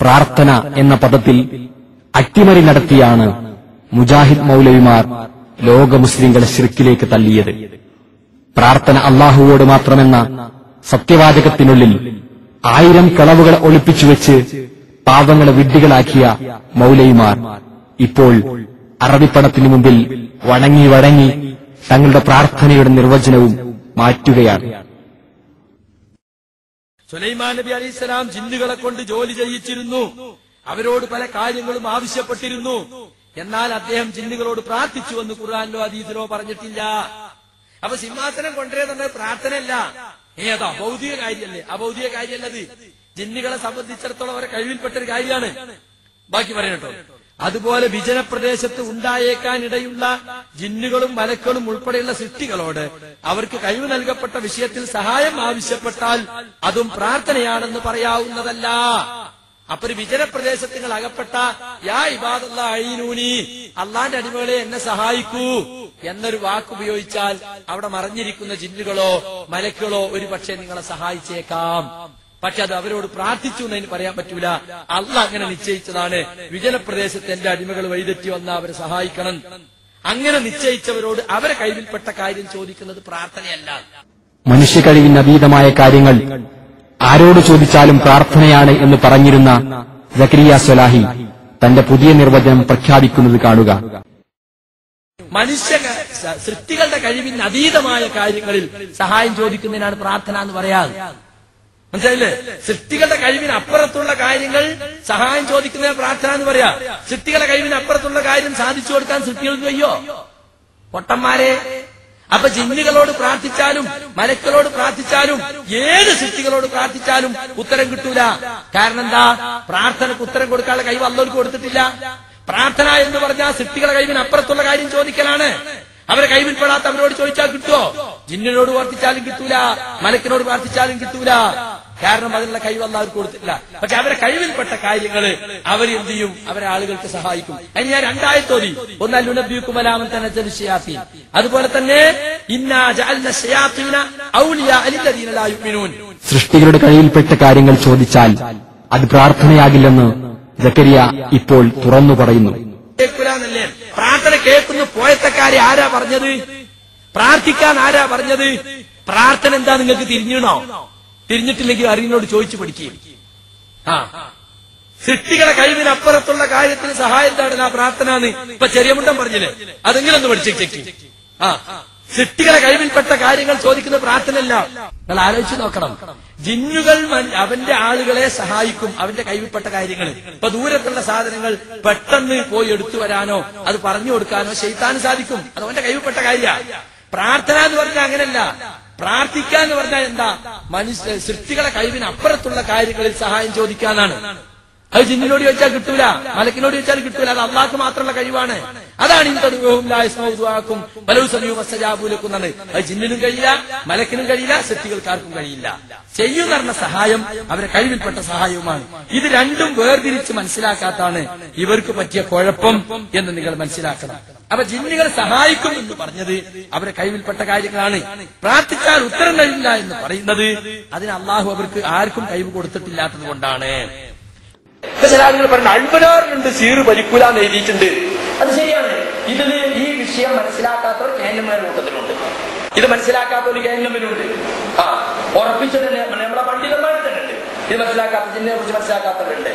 പ്രാർത്ഥന എന്ന പദത്തിൽ അട്ടിമറി നടത്തിയാണ് മുജാഹിദ് മൗലവിമാർ ലോക മുസ്ലിങ്ങളെ ശിർക്കിലേക്ക് തള്ളിയത്. പ്രാർത്ഥന അള്ളാഹുവോട് മാത്രമെന്ന സത്യവാചകത്തിനുള്ളിൽ ആയിരം കളവുകൾ ഒളിപ്പിച്ചുവെച്ച് പാവങ്ങളെ വിഡ്ഢികളാക്കിയ മൗലയിമാർ ഇപ്പോൾ അറബിപ്പണത്തിനു മുമ്പിൽ വണങ്ങി വണങ്ങി തങ്ങളുടെ പ്രാർത്ഥനയുടെ നിർവചനവും മാറ്റുകയാണ്. സുലൈമാൻ നബി അലൈഹി സ്വലാം ജിന്നുകളെ കൊണ്ട് ജോലി ചെയ്യിച്ചിരുന്നു. അവരോട് പല കാര്യങ്ങളും ആവശ്യപ്പെട്ടിരുന്നു. എന്നാൽ അദ്ദേഹം ജിന്നുകളോട് പ്രാർത്ഥിച്ചു എന്ന് ഖുർആാനിലോ അതീതിലോ പറഞ്ഞിട്ടില്ല. അപ്പൊ സിംഹാസനം കൊണ്ടുവരുന്നത് പ്രാർത്ഥനയല്ല. ഏതാ ഭൗതിക കാര്യല്ലേ? അഭൗതിക കാര്യമല്ലത്. ജിന്നുകളെ സംബന്ധിച്ചിടത്തോളം അവരെ കഴിവിൽപ്പെട്ട ഒരു കാര്യമാണ്. ബാക്കി പറയട്ടോ അതുപോലെ വിജനപ്രദേശത്ത് ഉണ്ടായേക്കാനിടയുള്ള ജിന്നുകളും മലക്കളും ഉൾപ്പെടെയുള്ള സൃഷ്ടികളോട് അവർക്ക് കഴിവ് നൽകപ്പെട്ട വിഷയത്തിൽ സഹായം ആവശ്യപ്പെട്ടാൽ അതും പ്രാർത്ഥനയാണെന്ന് പറയാവുന്നതല്ല. അപ്പൊ ഒരു വിജനപ്രദേശത്ത് അകപ്പെട്ട യാ ഇബാദുള്ള അഴീനൂനി അള്ളാന്റെ അടിമകളെ എന്നെ സഹായിക്കൂ എന്നൊരു വാക്കുപയോഗിച്ചാൽ അവിടെ മറഞ്ഞിരിക്കുന്ന ജിന്നുകളോ മലക്കുകളോ ഒരുപക്ഷേ നിങ്ങളെ സഹായിച്ചേക്കാം. പക്ഷെ അത് അവരോട് പ്രാർത്ഥിച്ചു എന്നതിന് പറയാൻ പറ്റൂല. അല്ല അങ്ങനെ നിശ്ചയിച്ചതാണ്. വിജനപ്രദേശത്ത് എന്റെ അടിമകൾ വഴിതെറ്റി വന്ന അവരെ സഹായിക്കണം. അങ്ങനെ നിശ്ചയിച്ചവരോട് അവരെ കയ്യിൽപ്പെട്ട കാര്യം ചോദിക്കുന്നത് പ്രാർത്ഥനയല്ല. മനുഷ്യ കഴിവിന് അതീതമായ കാര്യങ്ങൾ ആരോട് ചോദിച്ചാലും പ്രാർത്ഥനയാണ് എന്ന് പറഞ്ഞിരുന്ന ജക്രിയ സ്വലാഹി തന്റെ പുതിയ നിർവചനം പ്രഖ്യാപിക്കുന്നത് കാണുക. മനുഷ്യ സൃഷ്ടികളുടെ കഴിവിന് അതീതമായ കാര്യങ്ങളിൽ സഹായം ചോദിക്കുന്നതിനാണ് പ്രാർത്ഥന എന്ന് പറയാറ്. മനസ്സിലായില്ലേ? സൃഷ്ടികളുടെ കഴിവിന് അപ്പുറത്തുള്ള കാര്യങ്ങൾ സഹായം ചോദിക്കുന്ന പ്രാർത്ഥന എന്ന് പറയാ. സൃഷ്ടികളുടെ കഴിവിന് അപ്പുറത്തുള്ള കാര്യം സാധിച്ചു കൊടുക്കാൻ സൃഷ്ടികൾക്ക് കഴിയോ പൊട്ടന്മാരെ. അപ്പൊ ജിന്നുകളോട് പ്രാർത്ഥിച്ചാലും മലക്കളോട് പ്രാർത്ഥിച്ചാലും ഏത് സൃഷ്ടികളോട് പ്രാർത്ഥിച്ചാലും ഉത്തരം കിട്ടൂല. കാരണം എന്താ? പ്രാർത്ഥനക്ക് ഉത്തരം കൊടുക്കാനുള്ള കഴിവ് അല്ലോർക്ക് കൊടുത്തിട്ടില്ല. പ്രാർത്ഥന എന്ന് പറഞ്ഞാൽ സൃഷ്ടികളുടെ കഴിവിന് അപ്പുറത്തുള്ള കാര്യം ചോദിക്കലാണ്. അവരെ കൈവിൽപ്പെടാത്ത അവരോട് ചോദിച്ചാൽ കിട്ടുമോ ജിന്നിനോട് പ്രാർത്ഥിച്ചാലും കിട്ടൂല. മലക്കിനോട് പ്രാർത്ഥിച്ചാലും കിട്ടൂല. കാരണം അതിനുള്ള കഴിവ് അല്ല അവർക്ക് കൊടുത്തില്ല പക്ഷെ അവരെ കഴിവിൽപ്പെട്ട കാര്യങ്ങൾ അവർ എന്ത് ചെയ്യും? അവരെ ആളുകൾക്ക് സഹായിക്കും. അതിന് ഞാൻ രണ്ടായത്തോതി ഒന്നല്ലുനബ്യൂക്കുമലാമൻ തന്നെ ജലിശയാത്തി അതുപോലെ തന്നെ സൃഷ്ടികളുടെ കഴിവിൽപ്പെട്ട കാര്യങ്ങൾ ചോദിച്ചാൽ അത് പ്രാർത്ഥനയാകില്ലെന്ന് ജക്കരിയ ഇപ്പോൾ തുറന്നു പറയുന്നു. പ്രാർത്ഥന കേൾക്കുന്നു പോയത്തക്കാരെ ആരാ പറഞ്ഞത്? പ്രാർത്ഥിക്കാൻ ആരാ പറഞ്ഞത്? പ്രാർത്ഥന എന്താ നിങ്ങൾക്ക് തിരിഞ്ഞണോ? തിരിഞ്ഞിട്ടില്ലെങ്കിൽ അറിവിനോട് ചോദിച്ചു പഠിക്കുകയും. ആ. സൃഷ്ടികളെ കഴിവിനപ്പുറത്തുള്ള കാര്യത്തിന് സഹായം തേടുന്ന പ്രാർത്ഥന എന്ന് ഇപ്പൊ ചെറിയ മുണ്ടം പറഞ്ഞില്ലേ അതെങ്കിലും ഒന്ന് പഠിച്ചേക്ക് ആ. സൃഷ്ടികളെ കഴിവിൽപ്പെട്ട കാര്യങ്ങൾ ചോദിക്കുന്ന പ്രാർത്ഥനയല്ല. നിങ്ങൾ ആലോചിച്ച് നോക്കണം. ജിന്നുകൾ അവന്റെ ആളുകളെ സഹായിക്കും അവന്റെ കൈവിൽപ്പെട്ട കാര്യങ്ങൾ. ഇപ്പൊ ദൂരത്തുള്ള സാധനങ്ങൾ പെട്ടെന്ന് പോയി എടുത്തു വരാനോ അത് പറഞ്ഞു കൊടുക്കാനോ ചെയ്താനും സാധിക്കും. അത് അവന്റെ കൈവിൽപ്പെട്ട കാര്യ. പ്രാർത്ഥന എന്ന് പറഞ്ഞാൽ അങ്ങനല്ല പ്രാർത്ഥിക്കുക എന്ന് പറഞ്ഞാൽ എന്താ? മനുഷ്യ സൃഷ്ടികളെ കഴിവിനപ്പുറത്തുള്ള കാര്യങ്ങളിൽ സഹായം ചോദിക്കാനാണ്. അത് ജിന്നിനോട് ചോദിച്ചാൽ കിട്ടൂല മലക്കിനോട് ചോദിച്ചാൽ കിട്ടൂല അത് അള്ളാഹ്ക്ക് മാത്രമുള്ള കഴിവാണ്. അതാണ് ഇന്തടുക്കും പലവും സമയവും വസ്സജാബൂലക്കുന്നത് അത് ജിന്നിനും കഴിയില്ല മലക്കിനും കഴിയില്ല സൃഷ്ടികൾക്കാർക്കും കഴിയില്ല. ചെയ്യുന്ന പറഞ്ഞ സഹായം അവരെ കഴിവിൽപ്പെട്ട സഹായവുമാണ്. ഇത് രണ്ടും വേർതിരിച്ച് മനസ്സിലാക്കാത്താണ് ഇവർക്ക് പറ്റിയ കുഴപ്പം എന്ന് നിങ്ങൾ മനസ്സിലാക്കണം. അപ്പൊ ജിന്നുകൾ സഹായിക്കും എന്ന് പറഞ്ഞത് അവരെ കൈവിൽപ്പെട്ട കാര്യങ്ങളാണ്. പ്രാർത്ഥിച്ചാൽ ഉത്തരം കഴിയില്ല എന്ന് പറയുന്നത് അതിന് അള്ളാഹു അവർക്ക് ആർക്കും കൈവ് കൊടുത്തിട്ടില്ലാത്തത് കൊണ്ടാണ്. ചില ആളുകൾ പറഞ്ഞു അൻപതിനാറിനുണ്ട് സീറ് ഭരിക്കൂല എന്ന് എഴുതിയിട്ടുണ്ട്. അത് ശരിയാണ്. ഇതിൽ ഈ വിഷയം മനസ്സിലാക്കാത്തവർ കേന്ദ്രമാരുടെ കൂട്ടത്തിലുണ്ട്. ഇത് മനസ്സിലാക്കാത്ത ഒരു കേന്ദ്രമിലുണ്ട് ആ ഉറപ്പിച്ചത് നമ്മളെ പണ്ഡിതന്മാരെ തന്നെ ഇത് മനസ്സിലാക്കാത്ത ജിന്നെ കുറിച്ച് മനസ്സിലാക്കാത്തവരുണ്ട്.